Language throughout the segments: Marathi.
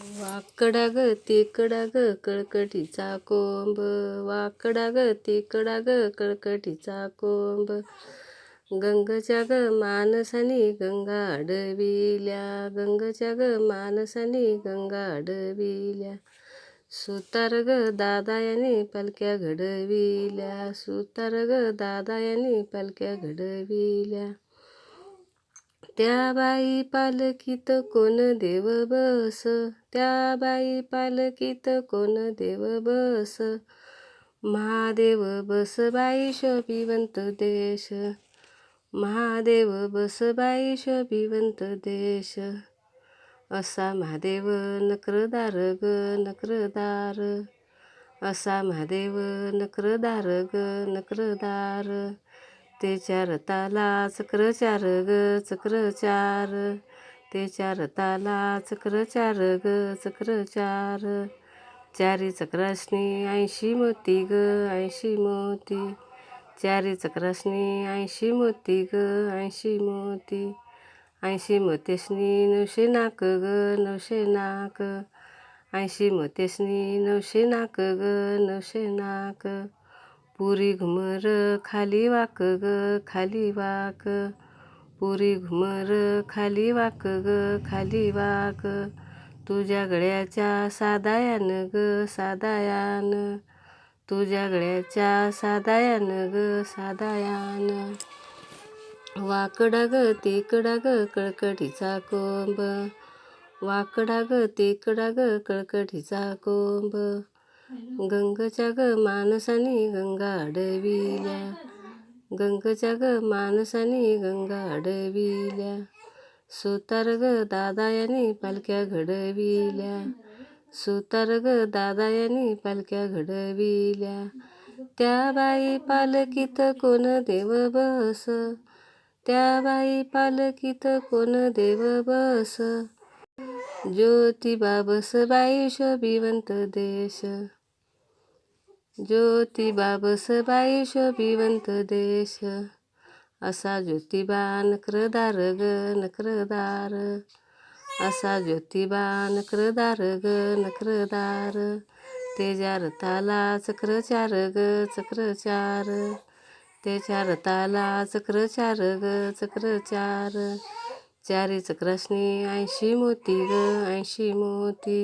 वाकडा ग तिकडा ग कळकटीचा कोंब. वाकडा ग तिकडा ग कळकटीचा कोंब. गंगच्या ग मानसानी गंगा अडविल्या गंगच्या ग मानसानी गंगा अडविल्या सुतार ग दादा याने घडविल्या. सुतार ग दादा याने घडविल्या. त्या बाई पालखीत कोण देव बस? त्या बाई पालखीत कोण देव बस? महादेव बस बाई शोभिवंत देश। महादेव बस बाई शोभिवंत देश। असा महादेव नक्रदार ग नक्रदार। असा महादेव नक्रदार ग नक्रदार। ते चार ताला चक्र चार ग चक्र चार. ते चार ताला चक्र चार ग चक्र चार. चारी चक्रासनी ऐंशी मोती ग ऐंशी मोती. चारी चक्रासनी ऐंशी मोती ग ऐंशी मोती. ऐंशी मोतेसनी नऊशे नाक ग नऊशे नाक. ऐंशी मोतेसनी नऊशे नाक ग नऊशे नाक. पुरी घुमर खाली वाक ग खाली वाक. पुरी घुमर खाली वाक ग खाली वाक. तुझ्या गळ्याच्या सादायान ग सादायान. तुझ्या गळ्याच्या सादायान ग सादायान. वाकडा ग तिकडा ग कळकटीचा कोंब. वाकडा ग तिकडा ग कळकटीचा कोंब. गंगच्या ग मानसानी गंगा अडविल्या गंगच्या ग मानसानी गंगा अडविल्या सुतार ग दादायाने पालख्या घडविल्या. सुतार ग दादायाने पालख्या घडविल्या. त्या बाई पालकीत कोण देव बस? त्या बाई पालकीत कोण देव बस? ज्योतिबा बस बाई शोभिवंत देश. ज्योतिबा बसबाई शोभिवंत देश. असा ज्योतिबा नक्रदार ग नक्रदार असा ज्योतिबा नक्रदार ग नक्रदार तेजा रथाला चक्र चार ग चक्र चार ते चार चक्र चार ग चक्र चार चारी चक्रासनी ऐंशी मोती ग ऐंशी मोती.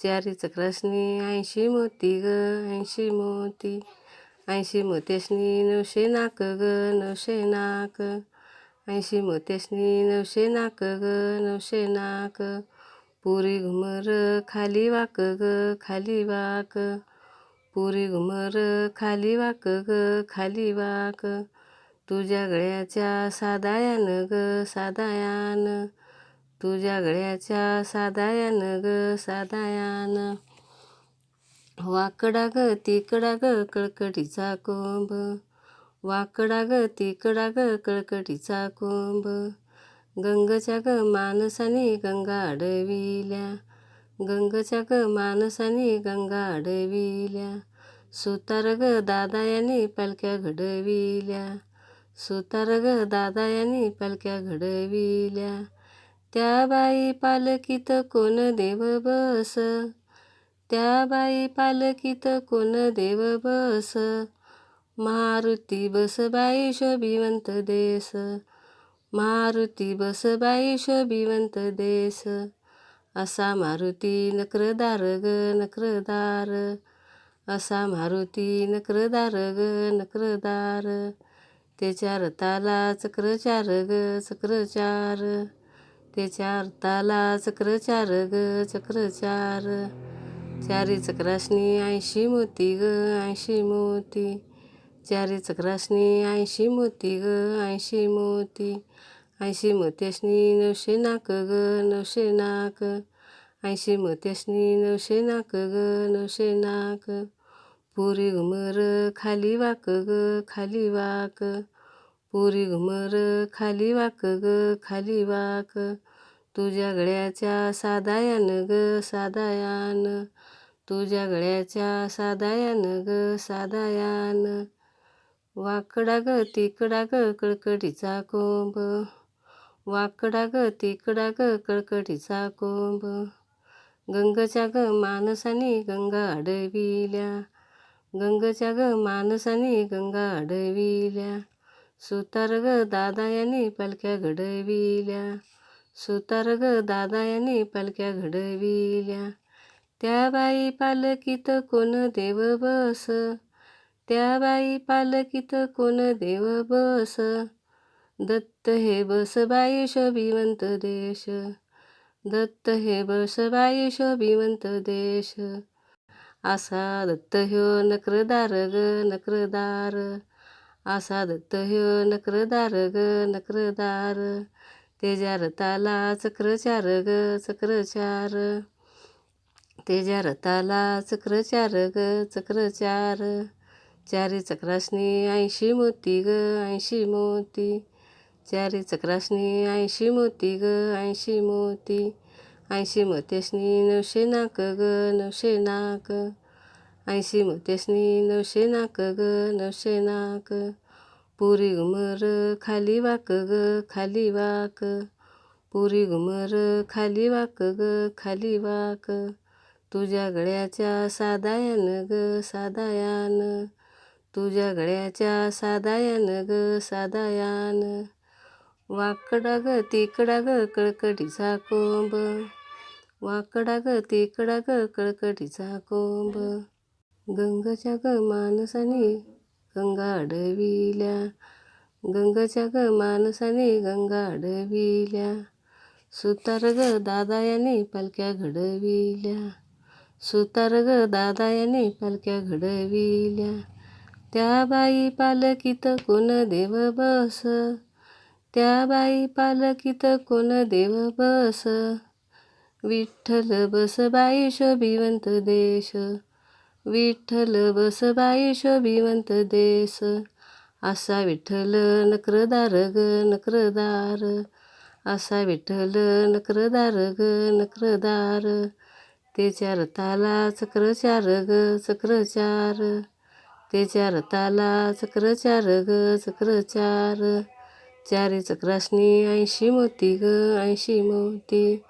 चारीच चक्रासनी ऐंशी मोती ग ऐंशी मोती. ऐंशी मोतेसनी नऊशे नाक ग नऊशे नाक. ऐंशी मोतेसनी नऊशे नाक ग नऊशे नाक. पुरी घुमर खाली वाक ग खाली वाक. पुरी घुमर खाली वाक ग खाली वाक. तुझ्या गळ्याच्या सादायान ग सादायान. तुझ्या गळ्याच्या साधायान ग साधायान. वाकडा ग तिकडा ग कळकटीचा कोंब. वाकडा ग तिकडा ग कळकटीचा कोंब. गंगच्या ग मानसाने गंगा अडविल्या. गंगच्या ग मानसाने गंगा अडविल्या. सुतार ग दादा याने पालख्या घडविल्या. सुतार ग दादा याने पालख्या घडविल्या. त्या बाई पालकीत कोण देव बस? त्या बाई पालकीत कोण देव बस? मारुती बस बाई शोभिवंत देस. मारुती बस बाई शोभिवंत देस. असा मारुती नक्रदार ग नक्रदार. असा मारुती नक्रदार ग नक्रदार. त्याच्या रथाला चक्रचार ग चक्र चार त्याच्या अर्थाला चक्र चार ग चक्र चार. चारी चक्रासनी ऐंशी मोती ग ऐंशी मोती. चारी चक्रासनी ऐंशी मोती ग ऐंशी मोती. ऐंशी मोत्यासनी नऊशे नाक ग नऊशे नाक. ऐंशी मोत्यासनी नऊशे नाक ग नऊशे नाक. पुरी घुमर खाली वाक ग खाली वाक. पुरी घुमर खाली वाक ग खाली वाक. तुझ्या गळ्याच्या साधायान ग साधायान तुझ्या गळ्याच्या साधायान ग साधायान वाकडा ग तिकडा ग कळकटीचा कोंब. वाकडा ग तिकडा ग कळकटीचा कोंब. गंगच्या ग मानसाने गंगा अडविल्या गंगच्या ग मानसाने गंगा अडविल्या सुतार ग दादा यांनी पालख्या घडविल्या. सुतार ग दादा यांनी पालख्या घडविल्या. त्या बाई पालकीत कोण देव बस? त्या बाई पालकीत कोण देव बस? दत्त हे बस बाई शोभिवंत देश. दत्त हे बस बाई शोभिवंत देश. असा दत्त ह्यो नक्रदार ग नक्रदार. असा दत्त ह्यो नक्रदार ग नक्रदार तेजा रताला चक्रचार ग चक्रचार तेजा रताला चक्रचार ग चक्रचार चारी. चक्रासनी ऐंशी मोती ग ऐंशी मोती. चारी चक्रासनी ऐंशी मोती ग ऐंशी मोती. ऐंशी मोत्यासनी नवशे नाक ग नवशे नाक. ऐंशी मोत्यासनी नवशे नाक ग नवशे नाक पुरी घुमर खाली वाक ग खाली वाक पुरी घुमर खाली वाक ग खाली वाक तुझ्या गळ्याच्या सादायान ग सादायान तुझ्या गळ्याच्या सादायान ग सादायान वाकडा ग तिकडा ग कळकटीचा कोंब वाकडा ग तिकडा ग कळकटीचा कोंब गंगच्या ग माणसाने गंगा अडविल्या गंगच्या ग मानसाने गंगा अडविल्या सुतार ग दादा याने पालख्या घडविल्या सुतार ग दादा याने पालख्या घडविल्या त्या बाई पालकीत कोण देव बस त्या बाई पालकीत कोण देव बस विठ्ठल बस बाई शोभिवंत देश विठ्ठल बसबाई शोभिवंत देस. असा विठ्ठल नक्रदार ग नक्रदार. असा विठ्ठल नक्रदार ग नक्रदार. त्याच्या रथाला चक्रचार ग चक्रचार. त्याच्या रथाला चक्रचार ग चक्रचार. चारी चक्रासनी ऐंशी मोती ग ऐंशी मोती.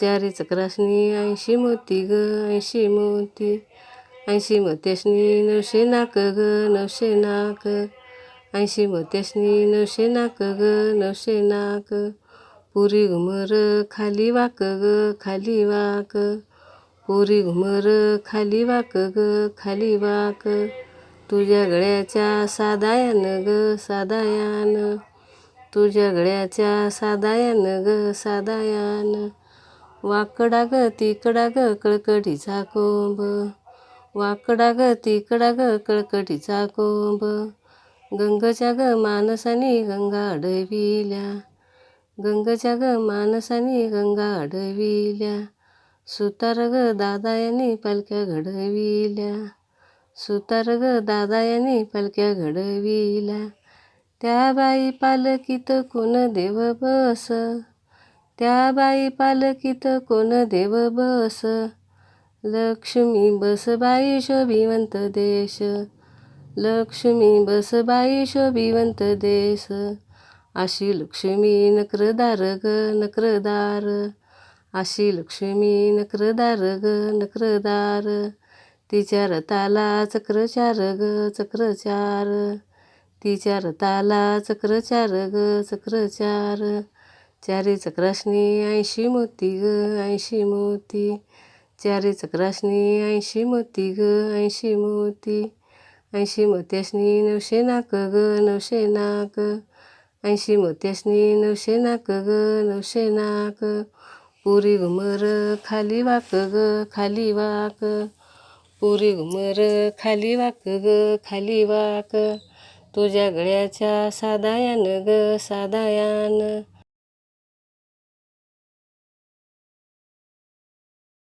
चारी चक्रासनी ऐंशी मोती ग ऐंशी मोती. ऐंशी मतेशनी नऊशे नाक ग नऊशे नाक ऐंशी मतेशनी नऊशे नाक ग नऊशे नाक पुरी घुमर खाली वाक ग खाली वाक पुरी घुमर खाली वाक ग खाली वाक तुझ्या गळ्याच्या सादायान ग सादायान तुझ्या गळ्याच्या सादायान ग सादायान वाकडा ग तिकडा ग कळकडीचा कोंब वाकडा ग तिकडा ग कळकटीचा कोंब. गंगच्या ग मानसाने गंगा अडविल्या. गंगच्या ग मानसाने गंगा अडविल्या. सुतार ग दादा पालख्या घडविल्या. सुतार ग दादा पालख्या घडविल्या. त्या बाई पालकीत कोण देव बस? त्या बाई पालकीत कोण देव बस? लक्ष्मी बसबाई शोभिवंत देश. लक्ष्मी बसबाई शोभिवंत देश. अशी लक्ष्मी नक्रदार ग नक्रदार. अशी लक्ष्मी नक्रदार ग नक्रदार. तिच्या रथाला चक्रचार ग चक्रचार. तिच्या रथाला चक्रचार ग चक्रचार. चारी चक्रासनी ऐंशी मोती ग ऐंशी मोती. चारी चक्रासनी ऐंशी मोती ग ऐंशी मोती. ऐंशी मोत्यासनी नवशे नाक ग नवशे नाक. ऐंशी मोत्यासनी नवशे नाक ग नवशे नाक. पुरी घुमर खाली वाक ग खाली वाक. पुरी घुमर खाली वाक ग खाली वाक. तुझ्या गळ्याच्या साधायान ग सादायान